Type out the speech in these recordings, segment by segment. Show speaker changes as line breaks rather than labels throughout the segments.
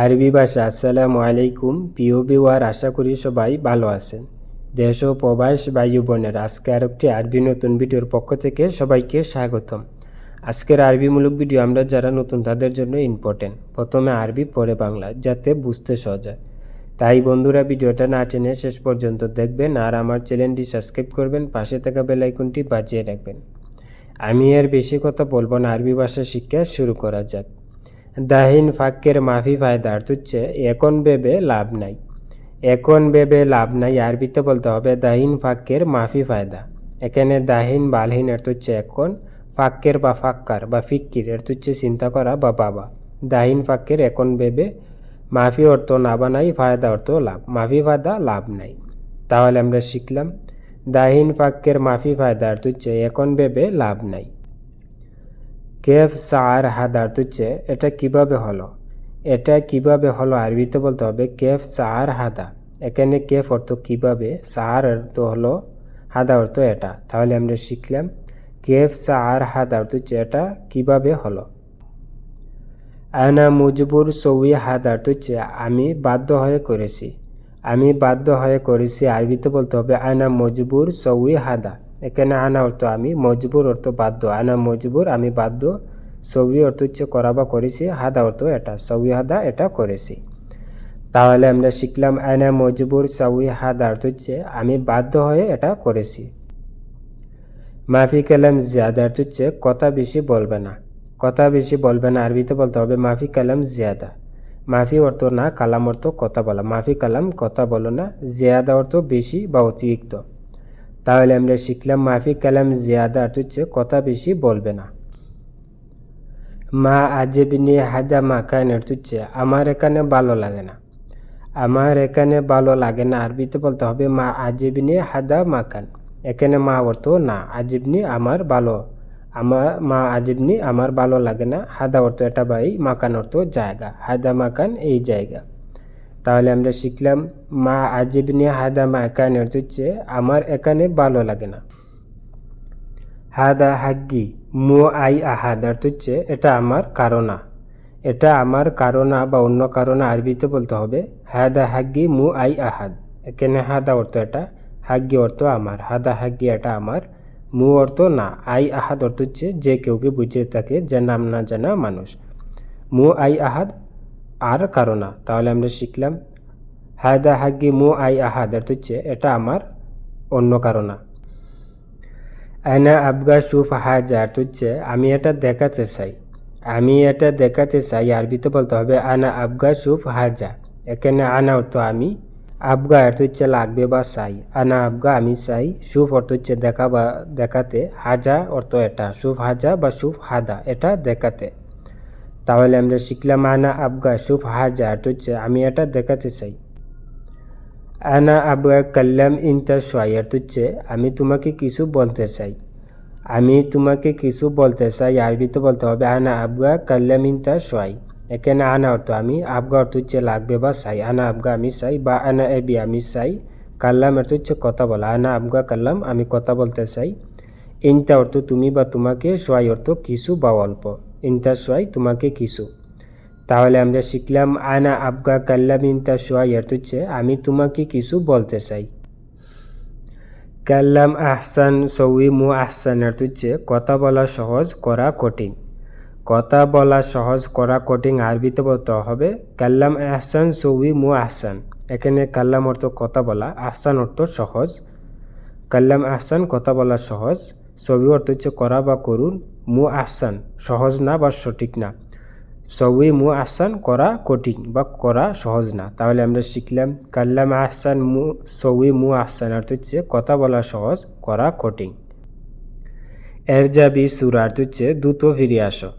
আরবি ভাষা, আসসালামু আলাইকুম প্রিয় বিওয়ার আশা করি সবাই ভালো আছেন। দেশ ও প্রবাস বায়ু বোনের, আজকে আর একটি আরবি নতুন ভিডিওর পক্ষ থেকে সবাইকে স্বাগতম। আজকের আরবিমূলক ভিডিও আমরা যারা নতুন, তাদের জন্য ইম্পর্টেন্ট প্রথমে আরবি, পরে বাংলা, যাতে বুঝতে সহজ হয়। তাই বন্ধুরা, ভিডিওটা না টেনে শেষ পর্যন্ত দেখবেন আর আমার চ্যানেলটি সাবস্ক্রাইব করবেন, পাশে থাকা বেল আইকনটি বাজিয়ে রাখবেন। আমি এর বেশি কথা বলব না, আরবি ভাষা শিক্ষা শুরু করা যাক। দাহিন ফাক্কের মাফি ফায়দা অর্থ হচ্ছে এখন ভেবে লাভ নাই। এখন ভেবে লাভ নাই, আরবিতে বলতে হবে দাহিন ফাক্কের মাফি ফায়দা। এখানে দাহিন বালহীন অর্থ হচ্ছে এখন, ফাক্কের বা ফাক্কার বা ফিক্কির অর্থ হচ্ছে চিন্তা করা বা বাবা দাহিন ফাক্কের এখন ভেবে মাফি অর্থ না বানাই, ফায়দা অর্থ লাভ। মাফি ফায়দা, লাভ নাই। তাহলে আমরা শিখলাম, দাহিন ফাক্কের মাফি ফায়দা অর্থ হচ্ছে এখন ভেবে লাভ নাই। কেফ সার হাদার তুচ্ছে এটা কীভাবে হলো? এটা কীভাবে হলো আরবিতে বলতে হবে কেফ সার হাদা। এখানে কেফ অর্থ কীভাবে সার অর্থ হলো, হাদা অর্থ এটা। তাহলে আমরা শিখলাম কেফ সার হাদা অর্থ হচ্ছে এটা কীভাবে হলো। আয়না মুজবুর সৌই হাদা অর্থ হচ্ছে, আমি বাধ্য হয়ে করেছি। আমি বাধ্য হয়ে করেছি আরবিতে বলতে হবে আয়না মজবুর সৌই হাদা। এখানে আনা অর্থ আমি মজবুর অর্থ বাধ্য। আনা মজবুর, আমি বাধ্য। সবই অর্থ হচ্ছে করা বা করেছি, হাদা অর্থ এটা সবই হাদা এটা করেছি। তাহলে আমরা শিখলাম আনা মজবুর সবই হাদা অর্থ হচ্ছে আমি বাধ্য হয়ে এটা করেছি। মাফি কালাম জিয়াদা অর্থ হচ্ছে কথা বেশি বলবে না। কথা বেশি বলবে না, আরবিতে বলতে হবে মাফি কালাম জিয়াদা। মাফি অর্থ না, কালাম অর্থ কথা বলা। মাফি কালাম কথা বলো না, জিয়াদা অর্থ বেশি বা অতিরিক্ত। তাহলে আমরা শিখলাম মাফি কালাম জিয়াদা অর্থ হচ্ছে কথা বেশি বলবে না। মা আজেবিনি হাজা মাখান হচ্ছে, আমার এখানে ভালো লাগে না। আমার এখানে ভালো লাগে না। আরবিতে বলতে হবে, মা আজেবিনি হাদা মাখান এখানে মা অর্থ না, আজীবনি আমার ভালো। আমার মা আজীবনি আমার ভালো লাগে না। হাদা অর্থ এটা বাই মাকান অর্থ জায়গা। হাদা মাকান এই জায়গা। তাহলে আমরা শিখলাম, মা আজীবনি হাদা মাকান অর্থ হচ্ছে আমার এখানে ভালো লাগে না। হাদা হাগ্গি, মু আই আহাদ অর্থ হচ্ছে এটা আমার কারণা। এটা আমার কারণা বা অন্য কারণা আরবিতে বলতে হবে। হাদা হাগ্গি, মু আই আহাদ। এখানে হাদা অর্থ এটা, হাগ্গি অর্থ আমার। হাদা হাগ্গি এটা আমার, মু অর্থ না। আই আহাদ অর্থ হচ্ছে যে কেউকে বুঝে থাকে যে নাম না জানা মানুষ। মু আই আহাদ আর কারও না। তাহলে আমরা শিখলাম, হায়দা হাগ্গি মু আই আহাদ অর্থ হচ্ছে এটা আমার অন্য কারণা আয়না আবগা সুফ হাজা অর্থ হচ্ছে আমি এটা দেখাতে চাই। আমি এটা দেখাতে চাই, আরবিতে বলতে হবে, আনা আবগা সুফ হাজা এখানে আনা অর্থ আমি আবগা, অর্থ হচ্ছে লাগবে বা চাই। আনা আবগা আমি চাই, সুফ অর্থ হচ্ছে দেখা বা দেখাতে। হাজা অর্থ এটা, সুফ হাজা বা সুফ হাদা, এটা দেখাতে। তাহলে আমরা শিখলাম, আনা আবগা সুফ হাজা অর্থ হচ্ছে আমি এটা দেখাতে চাই। আনা আবগা কাল্লাম সোয়াই অর্থ হচ্ছে আমি তোমাকে কিছু বলতে চাই। আমি তোমাকে কিছু বলতে চাই আরবিতে বলতে হবে, আনা আবগা কাল্লাম ইনতা সোয়াই এখানে আনা অর্থ, আমি আবগা অর্থ হচ্ছে লাগবে বা চাই। আনা আবগা আমি চাই বা আনা এবি আমি চাই। কাল্লাম অর্থ হচ্ছে কথা বলা। আনা আবগা কাল্লাম আমি কথা বলতে চাই। ইনতা অর্থ তুমি বা তোমাকে সোয়াই অর্থ কিছু বা অল্প। ইনতা সোয়াই তোমাকে কিছু। তাহলে আমরা শিখলাম, আনা আবগা কাল্লাম ইনতা সোয়াই অর্থ হচ্ছে, আমি তোমাকে কিছু বলতে চাই। কাল্লাম আহসান সৌই মু আহসান অর্থ হচ্ছে, কথা বলা সহজ, করা কঠিন। কথা বলা সহজ, করা কঠিন, আরবিতে বলতে হবে, কাল্লাম আহসান সৌই মু আহসান। এখানে কাল্লাম অর্থ কথা বলা, আহসান অর্থ সহজ। কাল্লাম আহসান কথা বলা সহজ। সবই অর্থ হচ্ছে করা বা করুন মু আসান সহজ না বা সঠিক না। সবই মু আসান করা কঠিন বা করা সহজ না। তাহলে আমরা শিখলাম, কাল্লাম আহসান মু সবই মু আসান অর্থ হচ্ছে কথা বলা সহজ করা কঠিন। এরজাবি সুরা অর্থ হচ্ছে দ্রুত ফিরে আসো।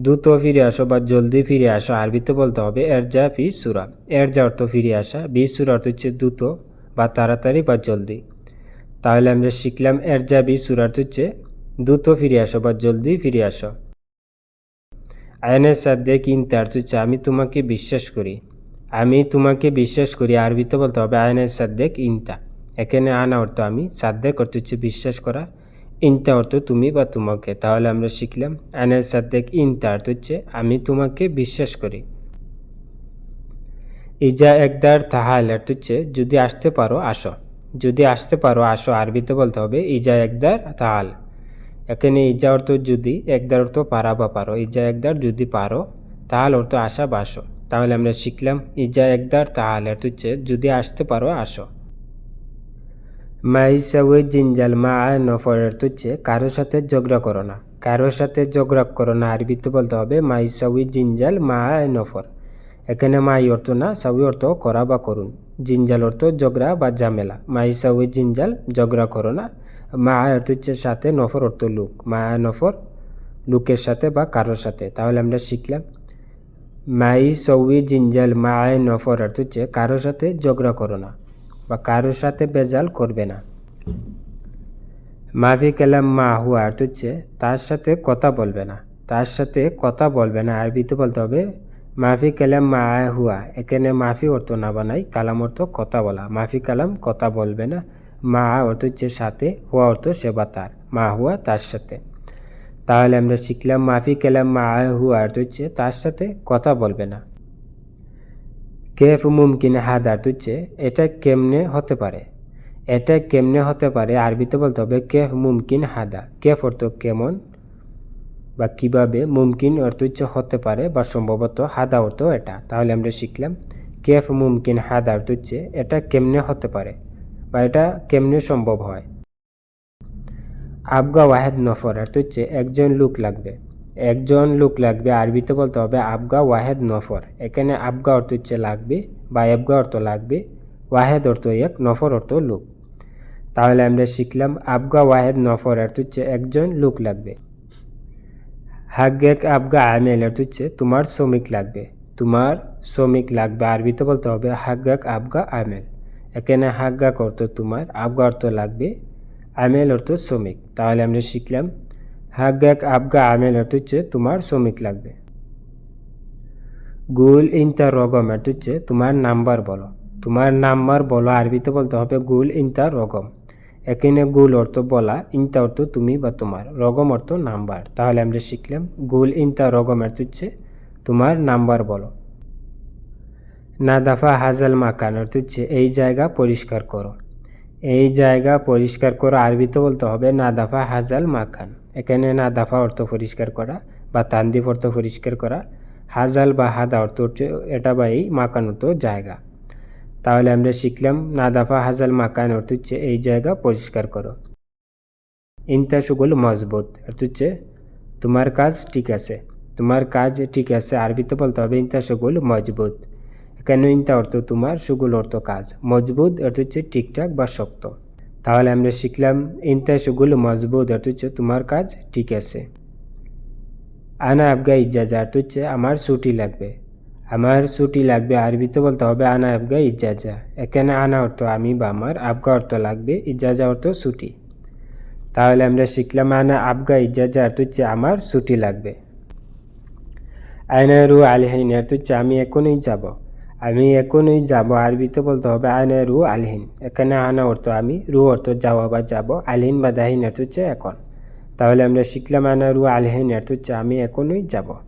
দ্রুত ফিরে আসো বা জলদি ফিরে আসো, আরবিতে বলতে হবে এরজা ফি সুরা। এরজা অর্থ ফিরে আসা, বি সুরা অর্থ হচ্ছে দ্রুত বা তাড়াতাড়ি বা জলদি। তাহলে আমরা শিখলাম এরজা বি সুরা অর্থ হচ্ছে, দ্রুত ফিরে আসো বা জলদি ফিরে আসো। আয়নের সাথে কিনতে অর্থ হচ্ছে, আমি তোমাকে বিশ্বাস করি। আমি তোমাকে বিশ্বাস করি আরবিতে বলতে হবে আয়নের সাদ্দেক ইনতা। এখানে আনা অর্থ আমি সাদ্দেক অর্থ হচ্ছে বিশ্বাস করা। ইনতা অর্থ তুমি বা তোমাকে। তাহলে আমরা শিখলাম আয়নের সাদ্দেক ইনতা অর্থ হচ্ছে, আমি তোমাকে বিশ্বাস করি। ইজা একদার তাহা অর্থ হচ্ছে, যদি আসতে পারো, আসো। যদি আসতে পারো, আসো। আরবিতে বলতে হবে, ইজা একদার তাহাল এখানে ইজা অর্থ যদি, একদার অর্থ পারা বা পারো। ইজা একদার যদি পারো তাহাল অর্থ আসা বা আসো। তাহলে আমরা শিখলাম, ইজা একদার তাহাল অর্থ হচ্ছে, যদি আসতে পারো, আসো। মাইসাউই জিনজাল মা নফর অর্থ হচ্ছে, কারোর সাথে ঝগড়া করো না। কারোর সাথে ঝগড়া করো না, আরবিতে বলতে হবে মাইসাউই জিনজাল মা আয় নফর। এখানে মাই অর্থ না, সাউই অর্থ করা বা করুন। জিনজাল অর্থ ঝগড়া বা ঝামেলা। মাই সাউই জিনজাল ঝগড়া করো না। মা অর্থ হচ্ছে সাথে নফর অর্থ লুক। মা নফর লুকের সাথে বা কারোর সাথে। তাহলে আমরা শিখলাম। মাই সৌই জিনজাল, মা নফর অর্থ হচ্ছে কারোর সাথে ঝগড়া করো না বা কারোর সাথে বেজাল করবে না। মাফি কালাম মা হুয়া অর্থ হচ্ছে তার সাথে কথা বলবে না। তার সাথে কথা বলবে না। আরবিতে বলতে হবে মাফি কালাম মা আয় হুয়া এখানে মাফি অর্থ না বানাই, কালাম অর্থ কথা বলা। মাফি কালাম কথা বলবে না। মা অর্থ হচ্ছে সাথে, হুয়া অর্থ সেবা তার। মা হুয়া তার সাথে। তাহলে আমরা শিখলাম মাফি কালাম মা আয় হুয়া অর্থ হচ্ছে তার সাথে কথা বলবে না। কেফ মুমকিন হাদার হচ্ছে, এটা কেমনে হতে পারে? এটা কেমনে হতে পারে? আরবিতে বলতে হবে কেফ মুমকিন হাদা। কেফ অর্থ কেমন? বা কীভাবে মুমকিন অর্থ হচ্ছে হতে পারে বা সম্ভবত হাদা অর্থ এটা। তাহলে আমরা শিখলাম, কেফ মুমকিন হাদা অর্থ হচ্ছে এটা কেমনে হতে পারে বা এটা কেমনে সম্ভব হয়? আবগা ওয়াহেদ নফর অর্থ হচ্ছে একজন লোক লাগবে। একজন লোক লাগবে, আরবিতে বলতে হবে আবগা ওয়াহেদ নফর। এখানে আবগা অর্থ হচ্ছে লাগবে বা এবগা অর্থ লাগবে, ওয়াহেদ অর্থ এক, নফর অর্থ লোক। তাহলে আমরা শিখলাম, আবগা ওয়াহেদ নফর অর্থ হচ্ছে একজন লোক লাগবে। হাগেক আবগা আমেল অর্থ হচ্ছে তোমার শ্রমিক লাগবে তোমার শ্রমিক লাগবে আরবিতে বলতে হবে হাগাক আবগা আমেল এখানে হাগাক অর্থ তোমার আবগা অর্থ লাগবে আমেল অর্থ শ্রমিক তাহলে আমরা শিখলাম হাগাক আবগা আমেল অর্থ হচ্ছে তোমার শ্রমিক লাগবে গুল ইনতা রগম অর্থ হচ্ছে তোমার নাম্বার বলো তোমার নাম্বার বলো আরবিতে বলতে হবে গুল ইনতা রগম এখানে গুল অর্থ বলা, ইনতা অর্থ তুমি বা তোমার, রগম অর্থ নাম্বার। তাহলে আমরা শিখলাম, গুল, ইনতা, রগম অর্থ হচ্ছে তোমার নাম্বার বলো। না দাফা হাজাল মাকান অর্থ হচ্ছে এই জায়গা পরিষ্কার করো। এই জায়গা পরিষ্কার করো, আরবিতে বলতে হবে না দাফা হাজাল মাকান। এখানে না দাফা অর্থ পরিষ্কার করা বা তান্দিফ অর্থ পরিষ্কার করা। হাজাল বা হাদা অর্থ এটা বা এই মাকান অর্থ জায়গা। তাহলে আমরা শিখলাম না দাফা হাজাল মাকান অর্থ হচ্ছে এই জায়গা পরিষ্কার করো। ইনতা সুগুল মজবুত, অর্থ হচ্ছে তোমার কাজ ঠিক আছে। তোমার কাজ ঠিক আছে আরবিতে বলতে হবে ইনতা সুগুল মজবুত। এখানে ইনতা অর্থ তোমার, সুগুল অর্থ কাজ। মজবুত অর্থ হচ্ছে ঠিকঠাক বা শক্ত। তাহলে আমরা শিখলাম ইনতা সুগুল মজবুত, অর্থ হচ্ছে তোমার কাজ ঠিক আছে। আনা আবগা ইজাজা, অর্থ হচ্ছে আমার ছুটি লাগবে। আমার ছুটি লাগবে আরবিতে বলতে হবে, আনা আবগা ইজাজা। এখানে আনা অর্থ আমি বা আমার, আবগা অর্থ লাগবে, ইজাজা অর্থ ছুটি। তাহলে আমরা শিখলাম আনা আবগা ইজাজা অর্থ হচ্ছে আমার ছুটি লাগবে। আয়না রু আলহিন অর্থ হচ্ছে আমি এখনই যাব। আমি এখনই যাব আরবিতে বলতে হবে আয়না রু আলহিন। এখানে আনা অর্থ আমি, রু অর্থ যাওয়া বা যাব, আলহিন বা দাহিন অর্থ হচ্ছে এখন। তাহলে আমরা শিখলাম আনা রু আলহিন অর্থ হচ্ছে আমি এখনই যাব।